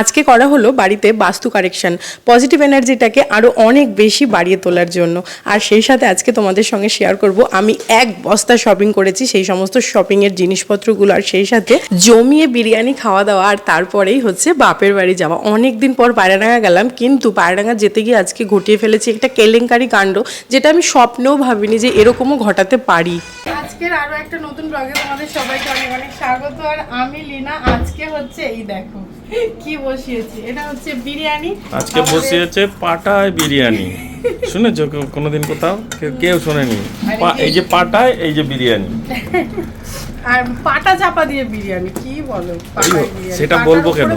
আজকে করা হলো বাড়িতে বাস্তু কারেকশন। পজিটিভ এনার্জিটাকে আরও অনেক বেশি বাড়িয়ে তোলার জন্য। আর সেই সাথে আজকে তোমাদের সঙ্গে শেয়ার করব, আমি এক বস্তা শপিং করেছি, সেই সমস্ত শপিংয়ের জিনিসপত্রগুলো, আর সেই সাথে জমিয়ে বিরিয়ানি খাওয়া দাওয়া আর তারপরেই হচ্ছে বাপের বাড়ি যাওয়া। অনেক দিন পর পায়রাডাঙ্গা গেলাম, কিন্তু পায়রাডাঙ্গা যেতে গিয়ে আজকে ঘটিয়ে ফেলেছি একটা কেলেঙ্কারি কাণ্ড, যেটা আমি স্বপ্নেও ভাবিনি যে এরকমও ঘটাতে পারি। আজকের আরও একটা নতুন ব্লগে তোমাদের সবাইকে অনেক অনেক স্বাগত, আর আমি লিনা, আজকে হচ্ছে এই দেখো। কি বসিয়েছি? এটা হচ্ছে বিরিয়ানি। আজকে বসিয়েছে পাটায় বিরিয়ানি। শুনেছো কোনোদিন কোথাও? কেউ- শোনেনি। এই যে পাটায় এই যে বিরিয়ানি। আর পাটা চাপা দিয়ে বিরিয়ানি কি বলো? সেটা বলব কেন?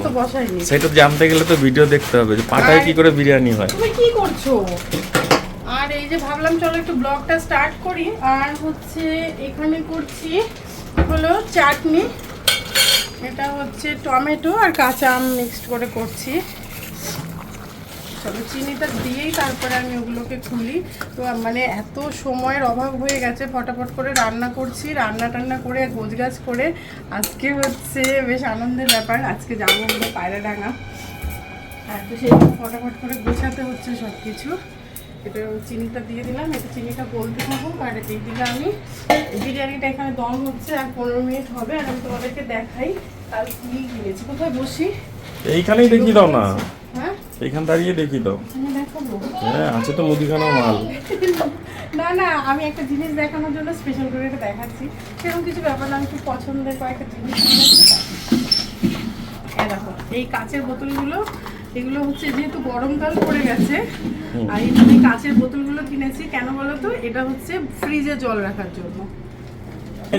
সেটা জানতে গেলে তো ভিডিও দেখতে হবে যে পাটায় কি করে বিরিয়ানি হয়। তুমি কি করছ? আর এই যে ভাবলাম চলো একটু ব্লগটা স্টার্ট করি। আর হচ্ছে এখানে করছি হলো চাটনি। এটা হচ্ছে টমেটো আর কাঁচা আম মিক্সড করে করছি। চলো চিনিটা দিয়েই তারপরে আমি ওগুলোকে খুলি। তো মানে এত সময়ের অভাব হয়ে গেছে, ফটাফট করে রান্না করছি, রান্না টান্না করে, গোছগাছ করে। আজকে হচ্ছে বেশ আনন্দের ব্যাপার, আজকে যাব হলো পায়রাডাঙ্গা। আর তো সেই ফটাফট করে গোছাতে হচ্ছে সব কিছু এটা চিনিটা দিয়ে দিলাম, এটা চিনিটা বলতে থাকুক, আর এই দিকে আমি। বিরিয়ানিটা এখানে দম হচ্ছে, আর পনেরো মিনিট হবে, আর আমি তোমাদেরকে দেখাই কাল কি কিনেছি কোথায় বসি? এইখানেই দেখি দাও না। হ্যাঁ? এইখান দাঁড়িয়ে দেখি দাও। আমি হ্যাঁ আছে তো মুদিখানা মাল। না না আমি একটা জিনিস দেখানোর জন্য স্পেশাল করে এটা দেখাচ্ছি। সেরকম কিছু ব্যাপার না আমি খুব পছন্দের কয়েকটা জিনিস। এই দেখো এই কাচের বোতলগুলো এগুলো হচ্ছে যেহেতু গরমকাল পড়ে গেছে আর এই কাঁচের বোতলগুলো কিনেছি। কেন বলো তো? এটা হচ্ছে ফ্রিজে জল রাখার জন্য। হয়ে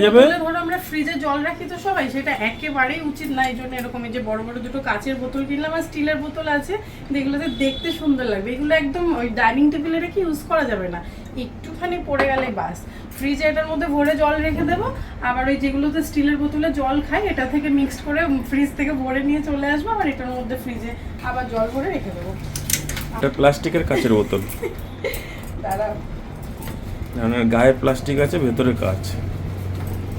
যাবে? ধরো আমরা ফ্রিজে জল রাখি তো সবাই সেটা একেবারেই উচিত না এই জন্য এরকম যে বড় বড় দুটো কাচের বোতল কিনলাম আর স্টিলের বোতল আছে যেগুলোতে দেখতে সুন্দর লাগবে। এগুলো একদম ওই ডাইনিং টেবিলে রেখে ইউজ করা যাবে না। একটুখানি পড়ে গেলে বাস। ফ্রিজে এটার মধ্যে ভরে জল রেখে দেবো আবার ওই যেগুলোতে স্টিলের বোতলে জল খাই এটা থেকে মিক্সড করে ফ্রিজ থেকে ভরে নিয়ে চলে আসব আবার এটার মধ্যে ফ্রিজে আবার জল ভরে রেখে দেবো। এটা প্লাস্টিকের কাচের বোতল। দাঁড়া মানে গায়ে প্লাস্টিক আছে ভেতরে কাচ আর তো করতে তো আমাকে হুম,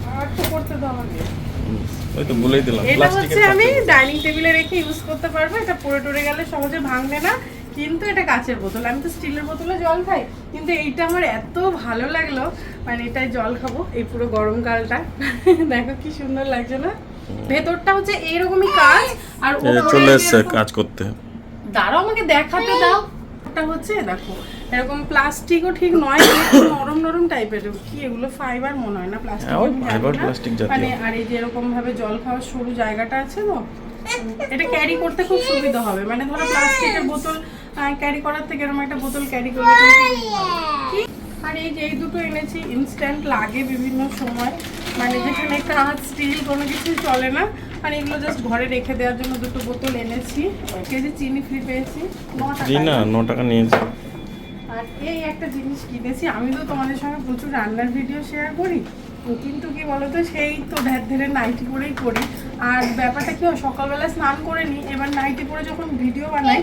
ওই তো বলেই দিলাম এটা হচ্ছে আমি ডাইনিং টেবিলে রেখে ইউজ করতে পারব এটা পড়ে টরে গেলে সহজে ভাঙবে না কিন্তু এটা কাচের বোতল। আমি তো স্টিলের বোতলে জল খাই কিন্তু এইটা আমার এত ভালো লাগল মানে এটাই জল খাব এই পুরো গরমকালটা দেখো কি সুন্দর লাগছে না? ভেতরটা হচ্ছে এইরকমই কাজ আর চলে এসছে কাজ করতে। দাঁড়াও আমাকে দেখাতে দাও। ওটা হচ্ছে দেখো এরকম প্লাস্টিকও ঠিক নয় একটু নরম নরম টাইপের কি এগুলো ফাইবার মনে হয় না প্লাস্টিক fiber plastic জাতীয়। মানে আর এই যে এরকম ভাবে জল খাওয়ার সরু জায়গাটা আছে তো এটা ক্যারি করতে খুব সুবিধা হবে। মানে ধরো প্লাস্টিকের বোতল ক্যারি করার থেকে এরকম একটা বোতল ক্যারি করলে? আর এই যে এই দুটো এনেছি ইনস্ট্যান্ট লাগে বিভিন্ন সময়। মানে যেখানে কাঁচ স্টিল কোনো কিছু চলে না। মানে এগুলো জাস্ট ঘরে রেখে দেওয়ার জন্য দুটো বোতল এনেছি। কেজি চিনি ফ্রি পেয়েছি ন টাকা নিয়েছে। আর এই একটা জিনিস কিনেছি। আমি তো তোমাদের সঙ্গে প্রচুর রান্নার ভিডিও শেয়ার করি। কিন্তু কি বলতো সেই তো ধ্যার ধরে নাইটি করেই করি। আর ব্যাপারটা কি হয় সকালবেলা স্নান করে নিই এবার নাইটি পরে যখন ভিডিও বানাই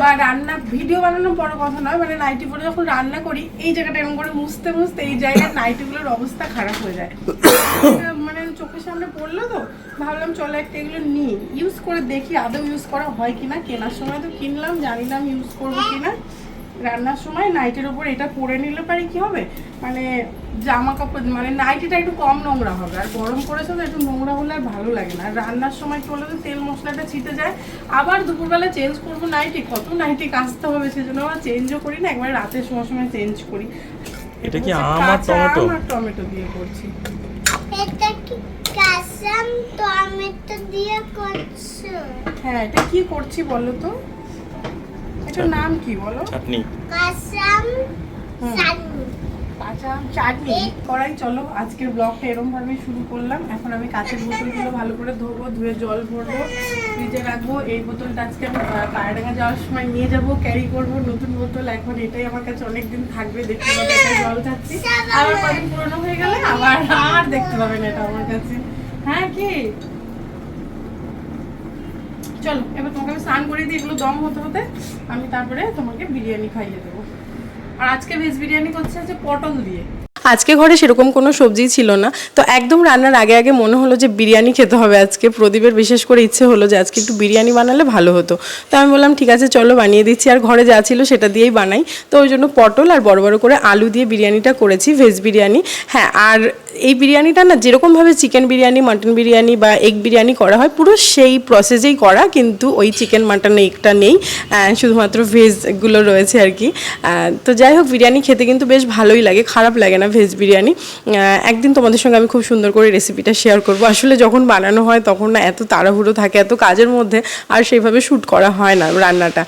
বা রান্না ভিডিও বানানোর বড় কথা নয় মানে নাইটি পরে যখন রান্না করি এই জায়গাটা এরকম করে মুছতে মুছতে এই জায়গায় নাইটিগুলোর অবস্থা খারাপ হয়ে যায়। মানে চোখের সামনে পড়ল তো ভাবলাম চলো একটা এগুলো নিই। ইউজ করে দেখি আদৌ ইউজ করা হয় কিনা কেনার সময় তো কিনলাম জানি না আমি ইউজ করব কিনা। রান্নার সময় নাইটের উপর এটা পরে নিলে পারি কি হবে? মানে জামা কাপড় মানে নাইটিটা একটু কম নোংরা হবে। আর গরম করেছে তো একটু নোংরা হলে আর ভালো লাগে না। আর রান্নার সময় কি বলতো তেল মশলাটা ছিটে যায়। আবার দুপুরবেলা চেঞ্জ করব নাইটি কত নাইটি কাচতে হবে সেজন্য আবার চেঞ্জও করি না একবার রাতের সময় সময় চেঞ্জ করি। এটা কি আম আর কাঁচা টমেটো? আম আর টমেটো দিয়ে করছি। এটা কি কাসাম টমেটো দিয়ে করছ? হ্যাঁ এটা কি করছি বলো তো? এটার নাম কি বলো? চাটনি। কাসাম চাটনি। করাই চলো আজকের ব্লগটা এরকম ভাবে শুরু করলাম। এখন আমি কাঁচের বোতলগুলো ভালো করে ধোবো ধুয়ে জল ভরবো ফ্রিজে রাখব। এই বোতলটা আজকে আমি পায়রাডাঙ্গা যাওয়ার সময় নিয়ে যাব ক্যারি করব নতুন বোতল। এখন এটাই আমার কাছে অনেক দিন থাকবে দেখতে পাবে এটা জল খাচ্ছি। আবার কদিন পুরনো হয়ে গেলে আবার আর দেখতে পাবেন এটা আমার কাছে। হ্যাঁ কি? চলো, এবার তোমাকে আমি স্নান করে দিই এগুলো দম হতে হতে আমি তারপরে তোমাকে বিরিয়ানি খাইয়ে দেবো। আর আজকে ভেজ বিরিয়ানি করছে হচ্ছে পটল দিয়ে। আজকে ঘরে সেরকম কোনো সবজি ছিল না। তো একদম রান্নার আগে আগে মনে হলো যে বিরিয়ানি খেতে হবে আজকে। প্রদীপের বিশেষ করে ইচ্ছে হলো যে আজকে একটু বিরিয়ানি বানালে ভালো হতো। তো আমি বললাম, ঠিক আছে, চলো, বানিয়ে দিচ্ছি। আর ঘরে যা ছিল সেটা দিয়েই বানাই। তো ওই জন্য পটল আর বড় বড় করে আলু দিয়ে বিরিয়ানিটা করেছি ভেজ বিরিয়ানি। হ্যাঁ আর এই বিরিয়ানিটা না যেরকমভাবে চিকেন বিরিয়ানি, মাটন বিরিয়ানি বা এগ বিরিয়ানি করা হয়, পুরো সেই প্রসেসেই করা, কিন্তু ওই চিকেন, মাটন, এগটা নেই শুধুমাত্র ভেজগুলো রয়েছে আর কি। তো যাই হোক, বিরিয়ানি খেতে কিন্তু বেশ ভালোই লাগে, খারাপ লাগে না ভেজ বিরিয়ানি। একদিন তোমাদের সঙ্গে আমি খুব সুন্দর করে রেসিপিটা শেয়ার করব। আসলে যখন বানানো হয়, তখন না এত তাড়াহুড়ো থাকে, এত কাজের মধ্যে, আর সেইভাবে শ্যুট করা হয় না রান্নাটা।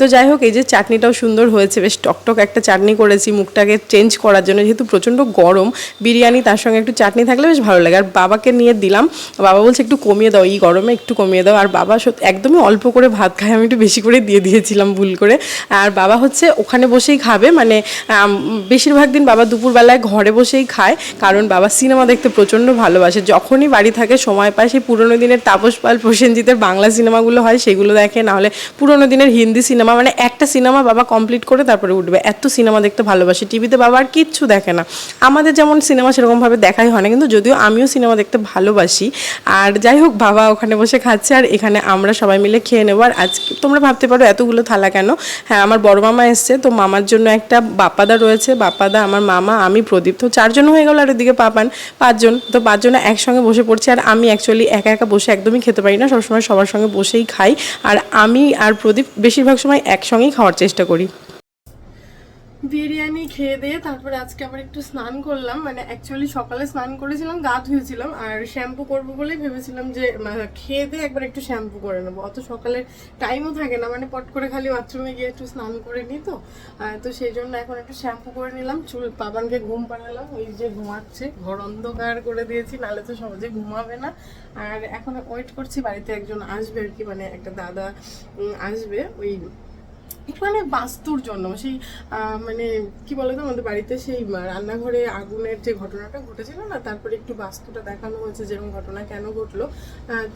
তো যাই হোক, এই যে চাটনিটাও সুন্দর হয়েছে, বেশ টকটক একটা চাটনি করেছি, মুখটাকে চেঞ্জ করার জন্য, যেহেতু প্রচণ্ড গরম, বিরিয়ানি তার সঙ্গে একটু চাটনি থাকলে বেশ ভালো লাগে। আর বাবাকে নিয়ে দিলাম। বাবা বলছে, একটু কমিয়ে দাও, এই গরমে একটু কমিয়ে দাও। আর বাবা একদমই অল্প করে ভাত খায়, আমি একটু বেশি করে দিয়ে দিয়েছিলাম ভুল করে। আর বাবা হচ্ছে ওখানে বসেই খাবে মানে বেশিরভাগ দিন বাবা দুপুরবেলায় ঘরে বসেই খায়, কারণ বাবা সিনেমা দেখতে প্রচণ্ড ভালোবাসে। যখনই বাড়ি থাকে, সময় পায়, সেই পুরোনো দিনের তাপস পাল প্রসেনজিতের বাংলা সিনেমাগুলো হয়, সেগুলো দেখে। নাহলে পুরোনো দিনের হিন্দি সিনেমা মানে একটা সিনেমা বাবা কমপ্লিট করে তারপরে উঠবে। এত সিনেমা দেখতে ভালোবাসে। টিভিতে বাবা আর কিচ্ছু দেখে না। আমাদের যেমন সিনেমা সেরকমভাবে দেখাই হয় না, কিন্তু যদিও আমিও সিনেমা দেখতে ভালোবাসি। আর যাই হোক, বাবা ওখানে বসে খাচ্ছে আর এখানে আমরা সবাই মিলে খেয়ে নেব। আর আজকে তোমরা ভাবতে পারো এতগুলো থালা কেন? হ্যাঁ আমার বড় মামা এসছে, তো মামার জন্য একটা বাপ্পাদা রয়েছে। বাপ্পাদা, আমার মামা, আমি, প্রদীপ। তো চারজন হয়ে গেল আর এদিকে পাপান, পাঁচজন। তো পাঁচজন একসঙ্গে বসে পড়ছি আর আমি অ্যাকচুয়ালি একা একা বসে একদমই খেতে পারি না। সবসময় সবার সঙ্গে বসেই খাই। আর আমি আর প্রদীপ বেশিরভাগ সময় একসঙ্গেই খাওয়ার চেষ্টা করি। বিরিয়ানি খেয়ে দিয়ে তারপরে আজকে আবার একটু স্নান করলাম। মানে অ্যাকচুয়ালি সকালে স্নান করেছিলাম, গা ধুয়েছিলাম আর শ্যাম্পু করব বলেই ভেবেছিলাম যে খেয়ে দিয়ে একবার একটু শ্যাম্পু করে নেব। অত সকালে টাইমও থাকে না মানে পট করে খালি বাথরুমে গিয়ে একটু স্নান করে নিই তো। তো সেই জন্য এখন একটু শ্যাম্পু করে নিলাম। চুল পাবানকে ঘুম পাড়ালাম, ওই যে ঘুমাচ্ছে। ঘর অন্ধকার করে দিয়েছি নাহলে তো সহজে ঘুমাবে না। আর এখন ওয়েট করছি, বাড়িতে একজন আসবে আর কি মানে একটা দাদা আসবে, ওই মানে বাস্তুর জন্য সেই মানে কি বলতো আমাদের বাড়িতে সেই রান্নাঘরে আগুনের যে ঘটনাটা ঘটেছিল না তারপরে একটু বাস্তুটা দেখানো হয়েছে যেরকম ঘটনা কেন ঘটলো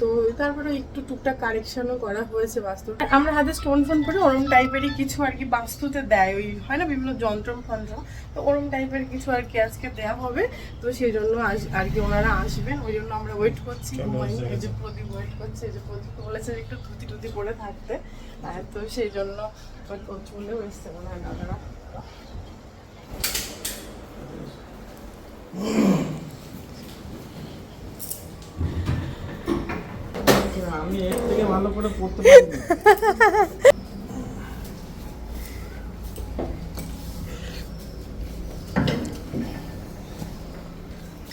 তো তারপরে একটু টুকটাক কারেকশনও করা হয়েছে বাস্তু আমরা হাতে স্টোন ফোন করে ওরম টাইপেরই কিছু আর কি বাস্তুতে দেয় ওই হয় না বিভিন্ন যন্ত্র ফন্ত্র তো ওরম টাইপের কিছু আর কি আজকে দেওয়া হবে তো সেই জন্য আস- আর কি ওনারা আসবেন ওই জন্য আমরা ওয়েট করছি। এই যে প্রদীপ ওয়েট করছে এই যে প্রদীপ বলেছে যে একটু ধুতি টুতি পরে থাকতে তো সেই জন্য ও- ও চলেও এসছে মনে হয় দাদারা আমি এর থেকে ভালো করে পড়তে পারি না।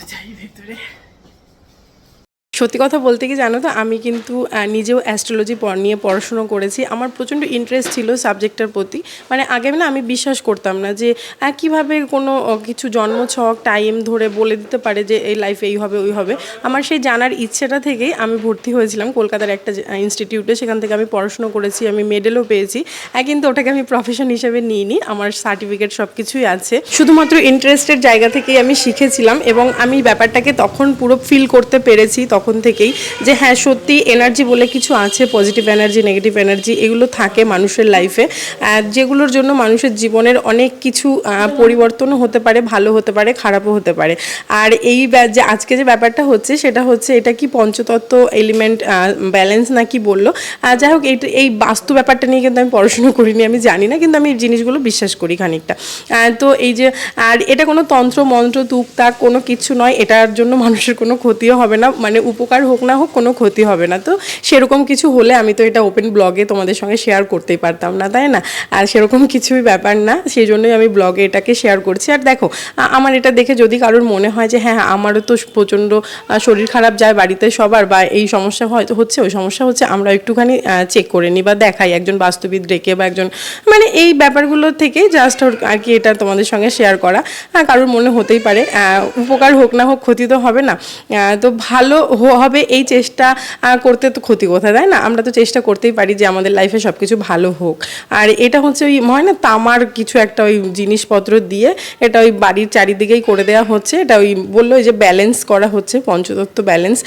যাই ভেতরে সত্যি কথা বলতে কি জানো তো, আমি কিন্তু নিজেও অ্যাস্ট্রোলজি নিয়ে পড়াশুনো করেছি। আমার প্রচণ্ড ইন্টারেস্ট ছিল সাবজেক্টটার প্রতি। মানে আগে না আমি বিশ্বাস করতাম না যে কীভাবে কোনো কিছু জন্ম ছক টাইম ধরে বলে দিতে পারে যে, এই লাইফে এই হবে, ওই হবে। আমার সেই জানার ইচ্ছেটা থেকেই আমি ভর্তি হয়েছিলাম কলকাতার একটা ইনস্টিটিউটে সেখান থেকে আমি পড়াশুনো করেছি, আমি মেডেলও পেয়েছি। কিন্তু ওটাকে আমি প্রফেশন হিসেবে নিইনি। আমার সার্টিফিকেট সব কিছুই আছে। শুধুমাত্র ইন্টারেস্টের জায়গা থেকেই আমি শিখেছিলাম এবং আমি ব্যাপারটাকে তখন পুরো ফিল করতে পেরেছি, তখন থেকেই যে হ্যাঁ সত্যি এনার্জি বলে কিছু আছে পজিটিভ এনার্জি নেগেটিভ এনার্জি এগুলো থাকে মানুষের লাইফে যেগুলোর জন্য মানুষের জীবনের অনেক কিছু পরিবর্তনও হতে পারে, ভালো হতে পারে, খারাপও হতে পারে। আর এই যে আজকে যে ব্যাপারটা হচ্ছে, সেটা হচ্ছে এটা কি পঞ্চতত্ত্ব এলিমেন্ট ব্যালেন্স না কি বলল? যাই হোক এই বাস্তু ব্যাপারটা নিয়ে কিন্তু আমি পড়াশুনো করিনি, আমি জানি না, কিন্তু আমি এই জিনিসগুলো বিশ্বাস করি খানিকটা। তো এই যে, আর এটা কোনো তন্ত্র, মন্ত্র তুকতাক কোনো কিছু নয়, এটার জন্য মানুষের কোনো ক্ষতিও হবে না। মানে উপকার হোক না হোক, কোনো ক্ষতি হবে না। তো সেরকম কিছু হলে আমি তো এটা ওপেন ব্লগে তোমাদের সঙ্গে শেয়ার করতেই পারতাম না, তাই না? আর সেরকম কিছুই ব্যাপার না, সেই জন্যই আমি ব্লগে এটাকে শেয়ার করছি। আর দেখো আমার এটা দেখে যদি কারোর মনে হয় যে হ্যাঁ আমারও তো প্রচণ্ড শরীর খারাপ যায় বাড়িতে সবার বা এই সমস্যা হয়তো হচ্ছে, ওই সমস্যা হচ্ছে, আমরা একটুখানি চেক করে নিই বা দেখাই। একজন বাস্তুবিদ ডেকে বা একজন মানে এই ব্যাপারগুলো থেকে জাস্ট আর কি এটা তোমাদের সঙ্গে শেয়ার করা। কারোর মনে হতেই পারে। উপকার হোক না হোক, ক্ষতি তো হবে না। তো ভালো হবে এই চেষ্টা করতে তো ক্ষতি কোথায়, তাই না? আমরা তো চেষ্টা করতেই পারি যে আমাদের লাইফে সব কিছু ভালো হোক। আর এটা হচ্ছে ওই, হয় না, তামার কিছু একটা ওই জিনিসপত্র দিয়ে এটা ওই বাড়ির চারিদিকেই করে দেওয়া হচ্ছে। এটা ওই বলল যে ব্যালেন্স করা হচ্ছে, পঞ্চতত্ত্ব ব্যালেন্স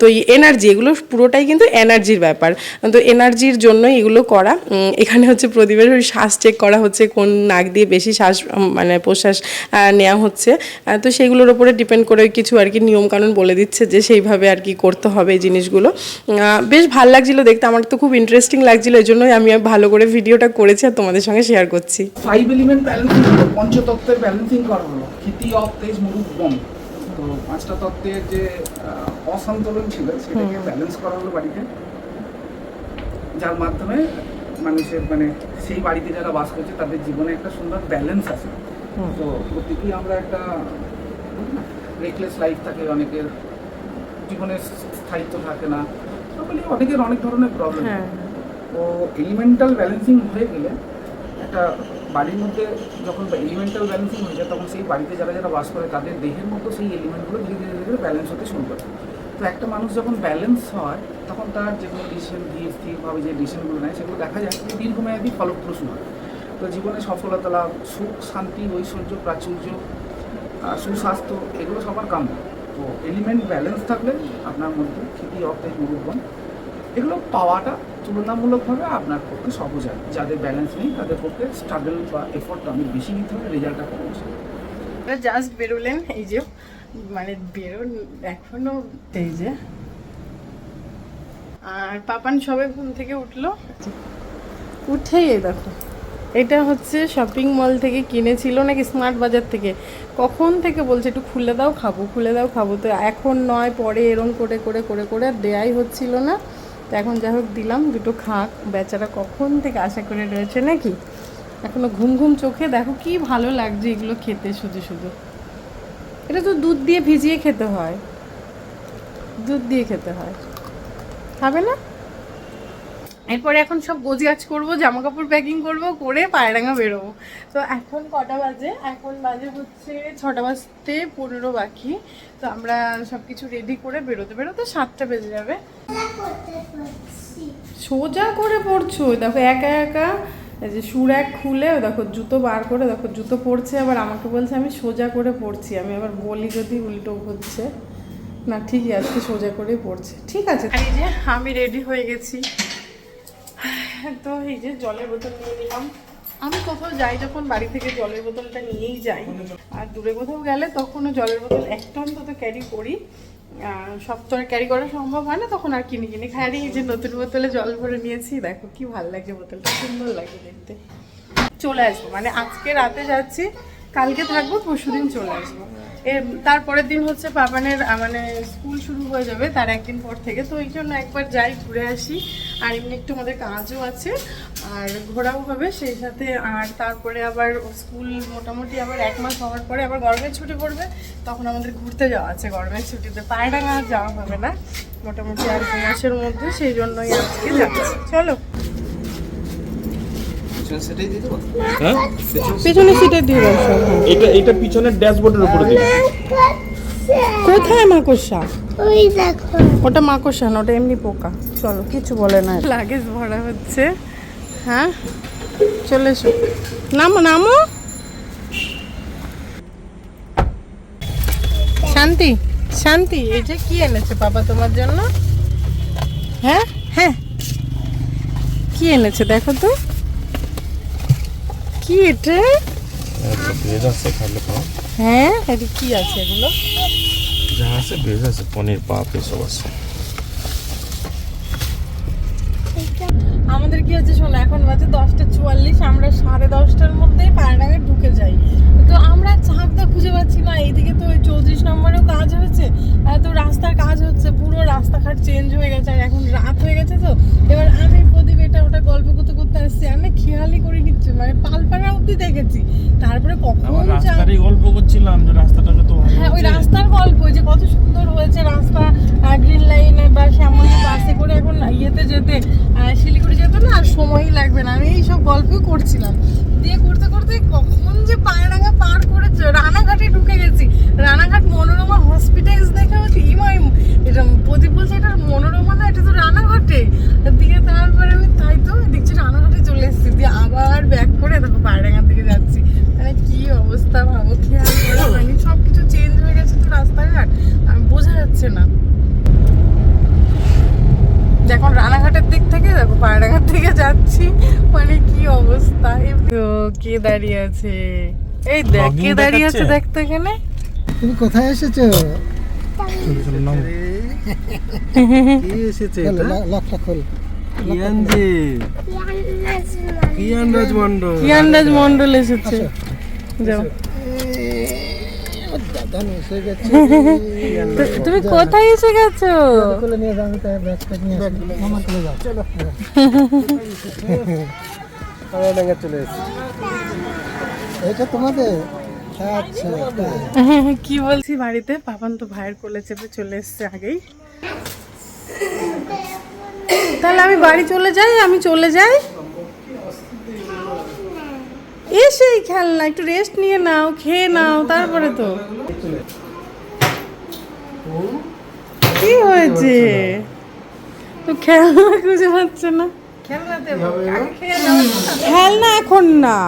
তো এই এনার্জি এগুলো পুরোটাই কিন্তু এনার্জির ব্যাপার। তো এনার্জির জন্যই এগুলো করা। এখানে হচ্ছে প্রদীপের ওই শ্বাস চেক করা হচ্ছে, কোন নাক দিয়ে বেশি শ্বাস মানে প্রশ্বাস নেওয়া হচ্ছে। তো সেইগুলোর উপরে ডিপেন্ড করে কিছু আর কি নিয়মকানুন বলে দিচ্ছে যে সেইভাবে আর কি করতে হবে এই জিনিসগুলো। বেশ ভালো লাগছিল দেখতে আমার তো খুব ইন্টারেস্টিং লাগছিল এই জন্যই আমি ভালো করে ভিডিওটা করেছি আর তোমাদের সঙ্গে শেয়ার করছি। ফাইভ এলিমেন্ট ব্যালেন্সিং পঞ্চতত্ত্বের ব্যালেন্সিং করা হলো ক্ষিতি অফ তেজ মুরুক বম তো পাঁচটা তত্ত্বের যে অসন্তোলন ছিল সেটাকে ব্যালেন্স করা হলো বাড়িতে। যার মাধ্যমে মানুষের মানে সেই বাড়িতে যারা বাস করছে তাদের জীবনে একটা সুন্দর ব্যালেন্স আছে তো প্রত্যেকেই আমরা একটা রেকলেস লাইফ থাকে অনেকের। জীবনের স্থায়িত্ব থাকে না তারপরে অনেকের অনেক ধরনের প্রবলেম তো এলিমেন্টাল ব্যালেন্সিং হয়ে গেলে একটা বাড়ির মধ্যে যখন এলিমেন্টাল ব্যালেন্সিং হয়ে যায় তখন সেই বাড়িতে যারা যারা বাস করে তাদের দেহের মধ্যে সেই এলিমেন্টগুলো ধীরে ধীরে ধীরে ব্যালেন্স হতে শুরু করে। তো একটা মানুষ যখন ব্যালেন্স হয় তখন তার যে কোনো ডিসিশন ধীর স্থিরভাবে যে ডিসিশনগুলো নেয় সেগুলো দেখা যায় যে দীর্ঘমেয়াদী ফলপ্রসূ হয়। তো জীবনে সফলতা লাভ সুখ শান্তি ঐশ্বর্য প্রাচুর্য সুস্বাস্থ্য এগুলো সবার কাম্য। এলিমেন্ট ব্যালেন্স থাকলে আপনার মধ্যে ক্ষিতি অর্থের নিরূপণ এগুলো পাওয়াটা তুলনামূলকভাবে আপনার পক্ষে সহজ হয়। যাদের ব্যালেন্স নেই তাদের পক্ষে স্ট্রাগল বা এফোর্ট অনেক বেশি নিতে হবে রেজাল্টটা কম আসে জাস্ট বেরোলেন এই যে মানে বেরোন এখনও এই যে। আর পাপান সবে ঘুম থেকে উঠল? উঠেই এই দেখো। এটা হচ্ছে শপিং মল থেকে কিনেছিল নাকি স্মার্ট বাজার থেকে। কখন থেকে বলছে, একটু খুলে দাও, খাব, খুলে দাও, খাব। তো এখন নয়, পরে এরম করে করে করে করে আর দেয়াই হচ্ছিল না। তো এখন যাই হোক, দিলাম দুটো খাক। বেচারা কখন থেকে আশা করে রয়েছে নাকি? এখনও ঘুম ঘুম চোখে। দেখো কি ভালো লাগছে এগুলো খেতে শুধু শুধু। এটা তো দুধ দিয়ে ভিজিয়ে খেতে হয়। দুধ দিয়ে খেতে হয়। খাবে না? এরপরে এখন সব গোজগাছ করব জামা কাপড় প্যাকিং করব, করে পায়রাঙা বেরোবো। তো এখন কটা বাজে? এখন বাজে হচ্ছে ছটা বাজতে পনেরো বাকি। তো আমরা সব কিছু রেডি করে বেরোতে বেরোতে সাতটা বেজে যাবে। সোজা করে পড়ছো? দেখো একা একা, এই যে সুর এক খুলে, দেখো জুতো বার করে, দেখো জুতো পড়ছে আবার আমাকে বলছে আমি সোজা করে পড়ছি। আমি আবার বলি যদি উল্টো হচ্ছে। না, ঠিকই আজকে সোজা করেই পড়ছে। ঠিক আছে। আমি রেডি হয়ে গেছি। তো এই যে জলের বোতল নিয়ে নিলাম। আমি কোথাও যাই যখন বাড়ি থেকে জলের বোতলটা নিয়েই যাই। আর দূরে কোথাও গেলে তখনও জলের বোতল একটা অন্তত ক্যারি করি। সব তো ক্যারি করা সম্ভব হয় না, তখন আর কিনে কিনে খাই। এই যে নতুন বোতলে জল ভরে নিয়েছি, দেখো কি ভালো লাগছে বোতলটা, সুন্দর লাগে দেখতে। চলে আসব মানে আজকে রাতে যাচ্ছি, কালকে থাকব, পরশুদিন চলে আসব। তারপরের দিন হচ্ছে পাপানের মানে স্কুল শুরু হয়ে যাবে তার একদিন পর থেকে। তো এই জন্য একবার যাই, ঘুরে আসি। আর এমনি একটু আমাদের কাজও আছে, আর ঘোরাও হবে সেই সাথে। আর তারপরে আবার স্কুল মোটামুটি আবার এক মাস হওয়ার পরে আবার গরমের ছুটি পড়বে, তখন আমাদের ঘুরতে যাওয়া আছে গরমের ছুটিতে। পায়রাঙা আর যাওয়া হবে না, মোটামুটি আর দু মাসের মধ্যে, সেই জন্যই আজকে যাচ্ছি। চলো। হ্যাঁ? পেছনে সিটে দিয়ে বসো এটা এটা পিছনের ড্যাশবোর্ডের উপরে দিন কোথায় মাকড়সা? ওই দেখো। ওটা মাকড়সা না ওটা এমনি পোকা। চলো কিছু বলে না। লাগেজ ভরা হচ্ছে। হ্যাঁ? চলে এসো। নামো নামো। শান্তি শান্তি এই যে কি এনেছে বাবা তোমার জন্য? হ্যাঁ? হ্যাঁ। কি এনেছে দেখো তো। কি এটা? ভেজ আছে খাইলে খাও হ্যাঁ? এটা কি আছে এগুলো? যা আছে ভেজ আছে পনির পাপ এসব আছে। আমাদের কি হচ্ছে শোনো এখন বাজে দশটা চুয়াল্লিশ আমরা সাড়ে দশটার মধ্যেই পায়রাঙে ঢুকে যাই। তো আমরা চাপটা খুঁজে পাচ্ছি না এইদিকে তো ওই চৌত্রিশ নম্বরেও কাজ হয়েছে তো রাস্তার কাজ হচ্ছে পুরো রাস্তাঘাট চেঞ্জ হয়ে গেছে আর এখন রাত হয়ে গেছে তো এবার আমি প্রদীপ এটা ওটা গল্প করতে আমি খেয়ালই করে নিচ্ছি মানে পালপাড়া অব্দি দেখেছি। তারপরে কখন রাস্তারই গল্প করছিলাম যে রাস্তাটাকে তো ভালো হ্যাঁ ওই রাস্তার গল্প যে কত সুন্দর হয়েছে রাস্তা গ্রিন লাইনে বা শ্যামলী বাসে করে এখন ইয়েতে যেতে শিলিগুড়ি যেতে না আর সময়ই লাগবে না। আমি এইসব গল্পই করছিলাম। দিয়ে করতে করতে কখন যে পায়রাঙ্গা পার করে রানাঘাটে ঢুকে গেছি। রানাঘাট মনোরমা হসপিটালস দেখে হচ্ছে ইমাই এটা প্রদীপ বলছে এটা মনোরমা না এটা তো রানাঘাটে দিয়ে তারপরে আমি তাই তো দেখছি রানাঘাটে চলে এসেছি দিয়ে আবার ব্যাক করে দেখো পায়রাঙ্গার দিকে যাচ্ছি। মানে কি অবস্থা ভাবো খেয়াল করা হয়নি। সব কিছু চেঞ্জ হয়ে গেছে তো রাস্তাঘাট। আমি বোঝা যাচ্ছে না। এখন রানাঘাটের দিক থেকে দেখো পায়রাঘাট থেকে যাচ্ছি। মানে কি অবস্থা? তো কে দাঁড়িয়ে আছে? এই দেখ কে দাঁড়িয়ে আছে? দেখতো এখানে? তুমি কোথায় এসেছ? কি এসেছে লকটা খোল। কিয়ান যে কিয়ান রাজমন্ডল কিয়ানরাজ মন্ডল এসেছে? যাও। দাদা এসে গেছে। তুমি কোথায় এসে গেছো? যাও যাও। এটা তোমাদের? আচ্ছা তাই। কি বলছি বাড়িতে? পাপান তো ভাইয়ের কোলে চেপে চলে এসছে আগেই। তাহলে আমি বাড়ি চলে যাই? আমি চলে যাই? এসেই খেলনা একটু রেস্ট নিয়ে নাও খেয়ে নাও তারপরে তো। কি হয়েছে? তো খেলনা খুঁজে পাচ্ছে না। খেলনা এখন না।